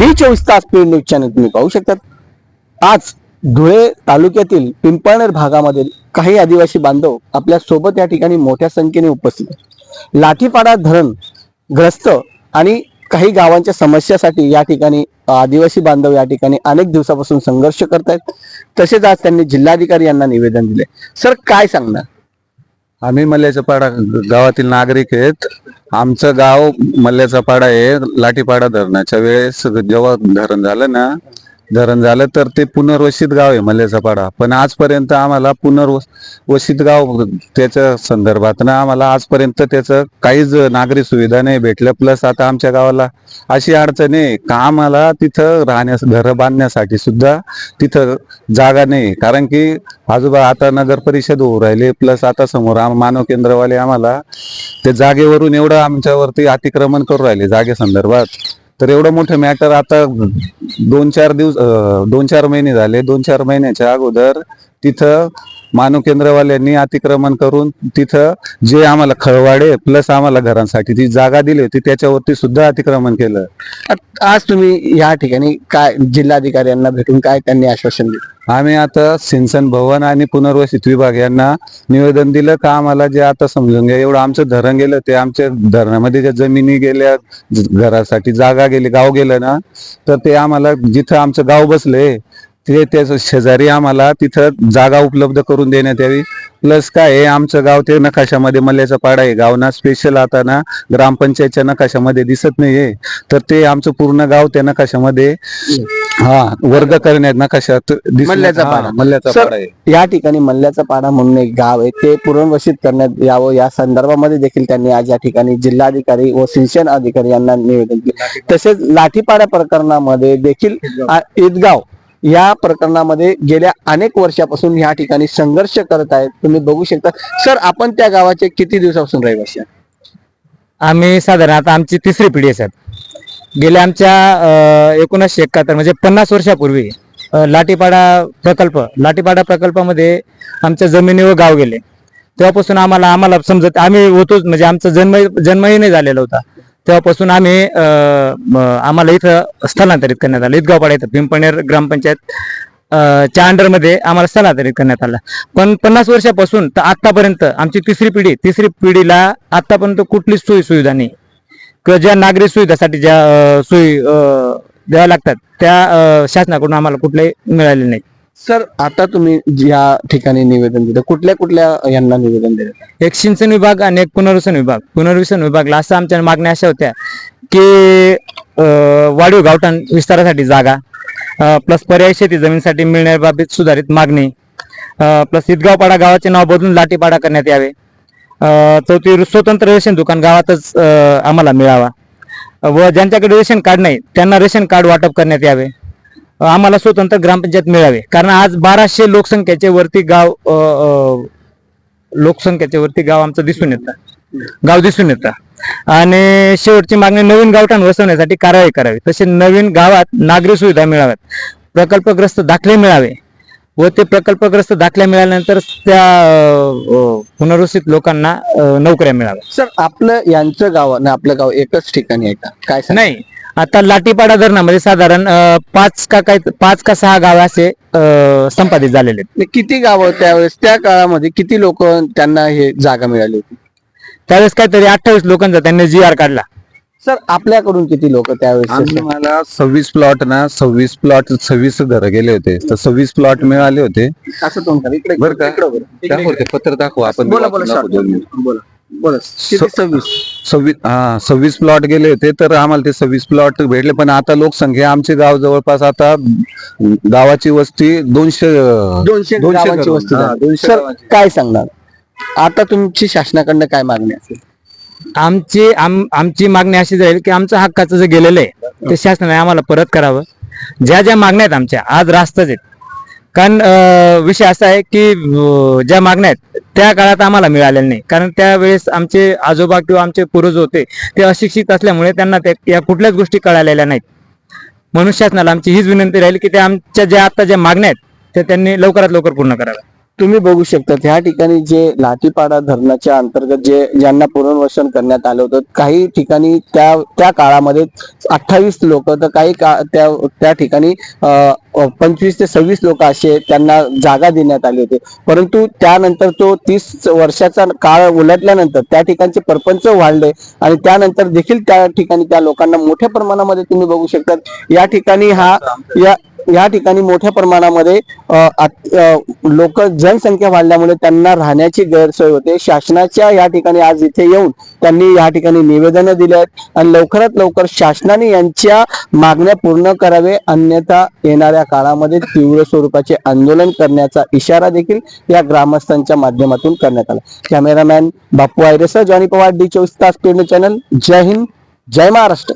D चोवीस तास paid news channel तुम्ही पाहू शकतात. आज धुळे तालुक्यातील पिंपळनेर भागामधील काही आदिवासी बांधव आपल्यासोबत या ठिकाणी मोठ्या संख्येने उपस्थित लाठीपाडा धरण ग्रस्त आणि काही गावांच्या समस्यासाठी या ठिकाणी आदिवासी बांधव या ठिकाणी अनेक दिवसापासून संघर्ष करतायत. तसेच आज त्यांनी जिल्हाधिकारी यांना निवेदन दिले सर काय सांगणार? आम्ही मल्ल्याचा पाडा गावातील नागरिक आहेत. आमचं गाव मल्ल्याचा पाडा आहे लाठीपाडा धरणाच्या वेळेस जेव्हा धरण झालं ना धरण झालं तर ते पुनर्वसित गाव आहे मल्ल्याचा पाडा पण आजपर्यंत आम्हाला पुनर्वसित गाव त्याच्या संदर्भात ना आम्हाला आजपर्यंत त्याचं काहीच नागरी सुविधा नाही भेटल्या. प्लस आता आमच्या गावाला अशी अडचण आहे का आम्हाला तिथं राहण्यास घरं बांधण्यासाठी सुद्धा तिथं जागा नाही. कारण की आजोबा आता नगर परिषद होऊ राहिले. प्लस आता समोर आम मानव केंद्रवाले आम्हाला त्या जागेवरून एवढं आमच्यावरती अतिक्रमण करू राहिले जागे संदर्भात. तर एवढं मोठं मॅटर आता दोन चार दिवस दोन चार महिने झाले. दोन चार महिन्याच्या अगोदर तिथं मानव केंद्रवाल्यांनी अतिक्रमण करून तिथं जे आम्हाला खळवाडे प्लस आम्हाला घरांसाठी जी जागा दिली होती त्याच्यावरती सुद्धा अतिक्रमण केलं. आज तुम्ही या ठिकाणी काय जिल्हाधिकारी यांना भेटून काय त्यांनी आश्वासन दिलं? आम्ही आता सिंचन भवन आणि पुनर्वसित विभाग यांना निवेदन दिलं का आम्हाला जे आता समजून घ्या एवढं आमचं धरण गेलं ते आमच्या धरणामध्ये ज्या जमिनी गेल्या घरासाठी जागा गेली गाव गेलं ना तर ते आम्हाला जिथं आमचं गाव बसले ते त्याच शेजारी आम्हाला तिथं जागा उपलब्ध करून देण्यात यावी. प्लस काय आहे आमचं गाव ते नकाशामध्ये मल्ल्याचा पाडा आहे. गाव ना स्पेशल आता ना ग्रामपंचायतच्या नकाशामध्ये दिसत नाहीये. तर ते आमचं पूर्ण गाव त्या नकाशामध्ये हा वर्ग करण्यात नकाशात मल्ल्याचा हा, पाडा. मल्ल्याचा सर, पाडा आहे. या ठिकाणी मल्ल्याचा पाडा म्हणून एक गाव आहे. ते पुनर्वसित करण्यात यावं या संदर्भामध्ये देखील त्यांनी आज या ठिकाणी जिल्हाधिकारी व सिंचन अधिकारी यांना निवेदन दिले तसेच लाठीपाडा प्रकरणामध्ये देखील आ, ईदगाव या प्रकरणामध्ये गेल्या अनेक वर्षापासून या ठिकाणी संघर्ष करत आहेत. तुम्ही बघू शकता. सर आपण त्या गावाचे किती दिवसापासून रहिवासी आम्ही साधारण आता आमची तिसरी पिढी आहे साहेब. गेल्या आमच्या एकोणीसशे एकाहत्तर म्हणजे पन्नास वर्षापूर्वी लाटीपाडा लाठीपाडा प्रकल्प लाठीपाडा प्रकल्पामध्ये आमच्या जमिनीवर गाव गेले. तेव्हापासून आम्हाला आम्हाला समजत आम्ही होतोच म्हणजे आमचा जन्म जन्मही नाही झालेला होता. तेव्हापासून आम्ही आम्हाला इथं स्थलांतरित करण्यात आलं. इतगावपाडा इथं पिंपणेर ग्रामपंचायत च्या अंडरमध्ये आम्हाला स्थलांतरित करण्यात आलं. पण पन्नास वर्षापासून तर आत्तापर्यंत आमची तिसरी पिढी तिसरी पिढीला आत्तापर्यंत कुठलीच सोयी सुविधा नाही. किंवा ज्या नागरी सुविधासाठी ज्या सोयी द्याव्या लागतात त्या शासनाकडून आम्हाला कुठल्याही मिळाले नाही सर आता तुम्ही ज्या ठिकाणी निवेदन दिलं कुठल्या कुठल्या यांना निवेदन दिलं? एक सिंचन विभाग आणि एक पुनर्वसन विभाग. पुनर्वसन विभागला असं आमच्या मागण्या अशा होत्या की वाढीव गावठाण विस्तारासाठी जागा प्लस पर्यायी शेती जमीनसाठी मिळण्याबाबत सुधारित मागणी प्लस इदगावपाडा गावाचे नाव बदलून लाठीपाडा करण्यात यावे चौथी स्वतंत्र रेशन दुकान गावातच आम्हाला मिळावा व ज्यांच्याकडे रेशन कार्ड नाही त्यांना रेशन कार्ड वाटप करण्यात यावे. आम्हाला स्वतंत्र ग्रामपंचायत मिळावे. कारण आज बाराशे लोकसंख्येचे वरती गाव लोकसंख्येच्या वरती गाव आमचं दिसून येतं. गाव दिसून येतं. आणि शेवटची मागणी नवीन गावठाण वसवण्यासाठी कारवाई करावी. तसे नवीन गावात नागरी सुविधा मिळाव्यात. प्रकल्पग्रस्त दाखले मिळावे व ते प्रकल्पग्रस्त दाखले मिळाल्यानंतर त्या पुनर्वसित लोकांना नोकऱ्या मिळाव्या सर आपलं यांचं गाव आणि आपलं गाव एकच ठिकाणी आहे का? काय नाही. आता लाठीपाडा धरणामध्ये साधारण अ, पाच का काय पाच का सहा गाव असे अ, संपादित झालेले आहेत किती गावं त्यावेळेस त्या काळामध्ये किती लोक त्यांना हे जागा मिळाली होती त्यावेळेस काहीतरी अठ्ठावीस लोकांचा त्यांनी जी आर काढला सर आपल्याकडून किती लोक त्यावेळेस आम्ही मला सव्वीस प्लॉट ना सव्वीस प्लॉट सव्वीस घर गेले होते तर सव्वीस प्लॉट मिळाले होते असं करा. इकडे बरं का? इकडे बरं. इकडे- दाखव ते पत्र दाखव आपण बोला बोला दाखवू short. दोन मिनिट. बोला किती सव्वीस सव्वीस हा सव्वीस प्लॉट गेले होते तर आम्हाला ते सव्वीस प्लॉट भेटले पण आता लोकसंख्या आमचे गाव जवळपास आता गावाची वस्ती दोनशे दोनशे गावांची. वस्ती झाली. सर. काय सांगणार आता तुमची शासनाकडनं काय मागणी असेल आमची आम आमची मागणी अशी जाईल की आमचं हक्काचं जे गेलेलं आहे ते शासनाने आम्हाला परत करावं ज्या ज्या मागण्या आहेत आमच्या आज रास्तच आहेत कारण अं, विषय असा आहे की अं, ज्या मागण्या आहेत त्या काळात आम्हाला मिळालेल्या नाही. कारण त्यावेळेस आमचे आजोबा किंवा आमचे पूर्वज होते ते अशिक्षित असल्यामुळे त्यांना त्या या कुठल्याच गोष्टी कळालेल्या नाहीत. म्हणून शासनाला आमची हीच विनंती राहील की त्या आमच्या ज्या आता ज्या मागण्या आहेत त्या त्यांनी लवकरात लवकर पूर्ण कराव्या तुम्ही बघू शकता त्या ठिकाणी जे लाठीपाडा धरणाच्या अंतर्गत जे ज्यांना पुनर्वसन करण्यात आलं होतं काही ठिकाणी त्या त्या काळामध्ये अठ्ठावीस लोक तर काही का त्या त्या ठिकाणी पंचवीस ते सव्वीस लोक असे त्यांना जागा देण्यात आली होती. परंतु त्यानंतर तो तीस वर्षाचा काळ उलटल्यानंतर त्या ठिकाणचे परपंच वाढले आणि त्यानंतर देखील त्या ठिकाणी त्या लोकांना मोठ्या प्रमाणामध्ये तुम्ही बघू शकतात या ठिकाणी हा या या ठिकाणी मोठ्या प्रमाणामध्ये लोक जनसंख्या वाढल्यामुळे त्यांना राहण्याची गैरसोय होते. शासनाच्या या ठिकाणी आज इथे येऊन त्यांनी या ठिकाणी निवेदनं दिले आहेत आणि लवकरात लवकर शासनाने यांच्या मागण्या पूर्ण करावे. अन्यथा येणाऱ्या काळामध्ये तीव्र स्वरूपाचे आंदोलन करण्याचा इशारा देखील या ग्रामस्थांच्या माध्यमातून करण्यात आला. Cameraman Bapu Airesar Johnny Pawar D चोवीस तास पेरणे चॅनल. जय हिंद जय महाराष्ट्र.